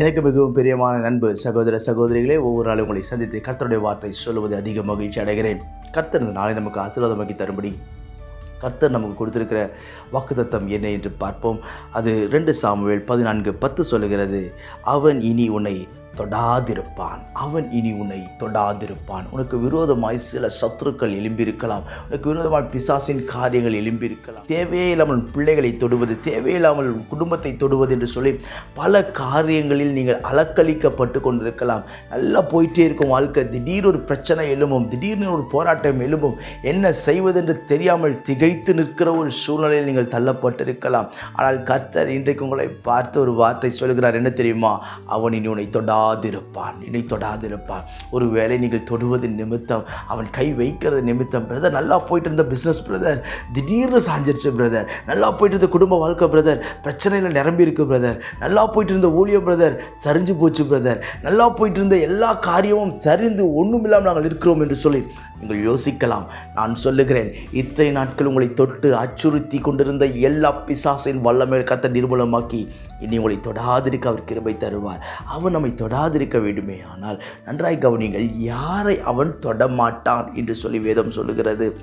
எனக்கு மிகவும் பிரியமான நண்பு சகோதர சகோதரிகளே ஒவ்வொரு நாளும் உங்களை சந்தித்து கர்த்தருடைய வார்த்தை சொல்லுவது அதிக மகிழ்ச்சி அடைகிறேன். கர்த்தர் இந்த நாளை நமக்கு ஆசீர்வாதமாக்கி தரும்படி. கர்த்தர் நமக்கு கொடுத்திருக்கிற வாக்குத்தத்தம் என்ன என்று பார்ப்போம். அது ரெண்டு சாமுவேல் பதினான்கு பத்து சொல்லுகிறது அவன் இனி உன்னை தொடாதிருப்பான். அவன் இனி உன்னை தொடாதிருப்பான். உனக்கு விரோதமாய் சில சத்துருக்கள் எழும்பியிருக்கலாம். உனக்கு விரோதமாய் பிசாசின் காரியங்கள் எழும்பியிருக்கலாம். தேவையில்லாமல் பிள்ளைகளை தொடுவது தேவையில்லாமல் உன் குடும்பத்தை தொடுவது என்று சொல்லி பல காரியங்களில் நீங்கள் அலக்களிக்கப்பட்டு கொண்டிருக்கலாம். நல்லா போயிட்டே இருக்கும் வாழ்க்கை. திடீர் ஒரு பிரச்சனை எழும்பும் திடீர்னு ஒரு போராட்டம் எழும்பும். என்ன செய்வதென்று தெரியாமல் திகைத்து நிற்கிற ஒரு சூழ்நிலையில் நீங்கள் தள்ளப்பட்டிருக்கலாம். ஆனால் கர்த்தர் இன்றைக்கு உங்களை பார்த்து ஒரு வார்த்தை சொல்கிறார். என்ன தெரியுமா? அவன் இனி உன்னை தொடா தொடாதிருப்பான் இனி தொடாதிருப்பான் ஒருவேளை நீங்கள் தொடுவதன் நிமித்தம் அவன் கை வைக்கிறது நிமித்தம் பிரதர் நல்லா போயிட்டு இருந்த பிஸ்னஸ் பிரதர் திடீர்னு சாஞ்சிருச்சு பிரதர் நல்லா போயிட்டு இருந்த குடும்ப வாழ்க்கை பிரதர் பிரச்சனையில் நிரம்பி இருக்கு பிரதர் நல்லா போயிட்டு இருந்த ஊழியம் பிரதர் சரிஞ்சு போச்சு பிரதர் நல்லா போயிட்டு இருந்த எல்லா காரியமும் சரிந்து ஒன்றும் இல்லாமல் நாங்கள் இருக்கிறோம் என்று சொல்லி நீங்கள் யோசிக்கலாம். நான் சொல்லுகிறேன் இத்தனை நாட்கள் உங்களை தொட்டு அச்சுறுத்தி கொண்டிருந்த எல்லா பிசாசின் வல்லமே கத்த நிர்மூலமாக்கி இனி உங்களை தொடாதிருக்க அவர் கிருபை தருவார். அவன் நம்மை தொடாதிருக்க வேண்டுமே ஆனால் நன்றாய் கவனிங்கள் யாரை அவன் தொடமாட்டான் என்று சொல்லி வேதம் சொல்லுகிறது.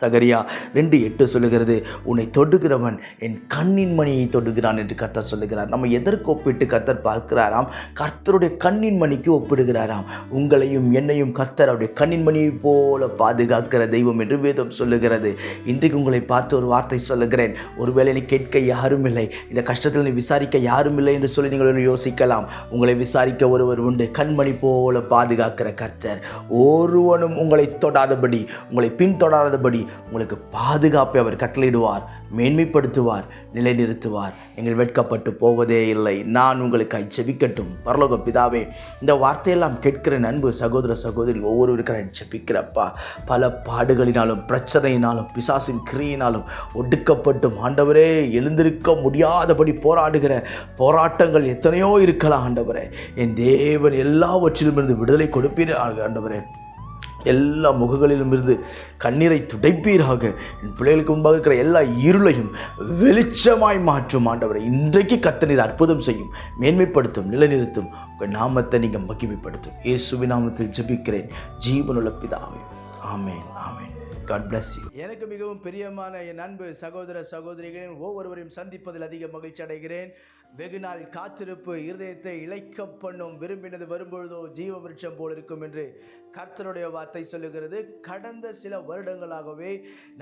சகரியா ரெண்டு எட்டு சொல்லுகிறது உன்னை தொடுகிறவன் என் கண்ணின் மணியை தொடுகிறான் என்று கர்த்தர் சொல்லுகிறார். நம்ம எதற்கு ஒப்பிட்டு கர்த்தர் பார்க்கிறாராம்? கர்த்தருடைய கண்ணின் மணிக்கு ஒப்பிடுகிறாராம். உங்களையும் என்னையும் கர்த்தர் அவருடைய கண்ணின் மணியை போல பாதுகாக்கிற தெய்வம் என்று வேதம் சொல்லுகிறது. இன்றைக்கு உங்களை பார்த்து ஒரு வார்த்தை சொல்லுகிறேன். ஒருவேளை நீ கேட்க யாரும் இல்லை இந்த கஷ்டத்தில் நீ விசாரிக்க யாரும் இல்லை என்று சொல்லி நீங்கள் யோசிக்கலாம். உங்களை விசாரிக்க ஒருவர் உண்டு. கண்மணி போல பாதுகாக்கிற கர்த்தர். ஒருவனும் உங்களை தொடாதபடி உங்களை பின்தொடாதபடி உங்களுக்கு பாதுகாப்பை அவர் கட்டளையிடுவார் மேன்மைப்படுத்துவார் நிலைநிறுத்துவார். நீங்கள் வெட்கப்பட்டு போவதே இல்லை. நான் உங்களுக்காய் ஜெபிக்கட்டும் பரலோக பிதாவே இந்த வார்த்தையெல்லாம் கேட்கிற நண்பு சகோதர சகோதரி ஒவ்வொருவருக்காக ஜெபிக்கிறப்பா. பல பாடுகளினாலும் பிரச்சனையினாலும் பிசாசின் கிரியினாலும் ஒடுக்கப்பட்டும். ஆண்டவரே எழுந்திருக்க முடியாதபடி போராடுகிற போராட்டங்கள் எத்தனையோ இருக்கலாம் ஆண்டவரே. என் தேவன் எல்லாவற்றிலும் இருந்து விடுதலை கொடுப்பீர் ஆண்டவரே. எல்லா முகங்களிலும் இருந்து கண்ணீரை துடைப்பீராக. என் பிள்ளைகளுக்கு முன்பாக இருக்கிற எல்லா இருளையும் வெளிச்சமாய் மாற்றும் ஆண்டவரை. இன்றைக்கு கத்தனில் அற்புதம் செய்யும். மேன்மைப்படுத்தும் நிலைநிறுத்தும். உங்கள் நாமத்தை நீங்கள் மகிமைப்படுத்தும். இயேசுவி நாமத்தில் ஜபிக்கிறேன். ஜீவனுள்ள பிதாவே. ஆமேன் ஆமேன். காட் பிளஸ் எனக்கு மிகவும் பிரியமான என் அன்பு சகோதர சகோதரிகளின் ஒவ்வொருவரையும் சந்திப்பதில் அதிக மகிழ்ச்சி அடைகிறேன். வெகுநாள் காத்திருப்பு இருதயத்தை இழைக்க பண்ணும் விரும்பினது வரும்பொழுதோ ஜீவ விருட்சம் போல் இருக்கும் என்று கர்த்தருடைய வார்த்தை சொல்லுகிறது. கடந்த சில வருடங்களாகவே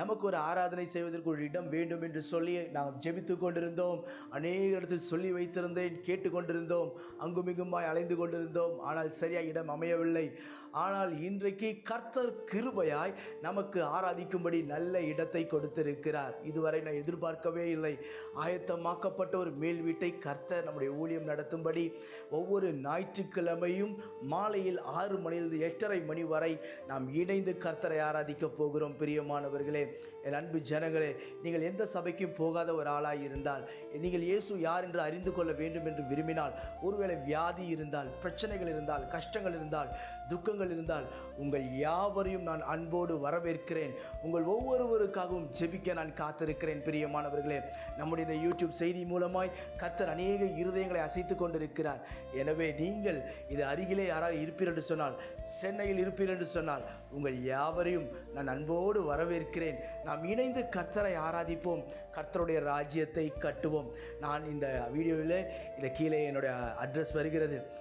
நமக்கு ஒரு ஆராதனை செய்வதற்கு ஒரு இடம் வேண்டும் என்று சொல்லி நாம் ஜெபித்து கொண்டிருந்தோம். அநேக இடத்தில் சொல்லி வைத்திருந்தேன் கேட்டுக்கொண்டிருந்தோம் அங்குமிங்குமாய் அலைந்து கொண்டிருந்தோம். ஆனால் சரியாக இடம் அமையவில்லை. ஆனால் இன்றைக்கு கர்த்தர் கிருபையாய் நமக்கு ஆராதிக்கும்படி நல்ல இடத்தை கொடுத்திருக்கிறார். இதுவரை நான் எதிர்பார்க்கவே இல்லை. ஆயத்தமாக்கப்பட்ட ஒரு மேல் வீட்டை கர்த்தர் நம்முடைய ஊழியம் நடத்தும்படி ஒவ்வொரு ஞாயிற்றுக்கிழமையும் மாலையில் ஆறு மணியிலிருந்து எட்டரை மணி வரை நாம் இணைந்து கர்த்தரை ஆராதிக்க போகிறோம். பிரியமானவர்களே என் அன்பு ஜனங்களே நீங்கள் எந்த சபைக்கும் போகாத ஒரு ஆளாக இருந்தால் நீங்கள் இயேசு யார் என்று அறிந்து கொள்ள வேண்டும் என்று விரும்பினால் ஒருவேளை வியாதி இருந்தால் பிரச்சனைகள் இருந்தால் கஷ்டங்கள் இருந்தால் துக்கங்கள் இருந்தால் உங்கள் யாவரையும் நான் அன்போடு வரவேற்கிறேன். உங்கள் ஒவ்வொருவருக்காகவும் ஜெபிக்க நான் காத்திருக்கிறேன். பிரியமானவர்களே நம்முடைய இந்த யூடியூப் செய்தி மூலமாய் கர்த்தர் அநேக இருதயங்களை அசைத்து கொண்டிருக்கிறார். எனவே நீங்கள் இது அருகிலே யாராவது இருப்பீர் என்று சொன்னால் சென்னையில் இருப்பீர் என்று சொன்னால் உங்கள் யாவரையும் நான் அன்போடு வரவேற்கிறேன். நாம் இணைந்து கர்த்தரை ஆராதிப்போம். கர்த்தருடைய ராஜ்யத்தை கட்டுவோம். நான் இந்த வீடியோவில் இந்த கீழே என்னுடைய அட்ரஸ் வருகிறது.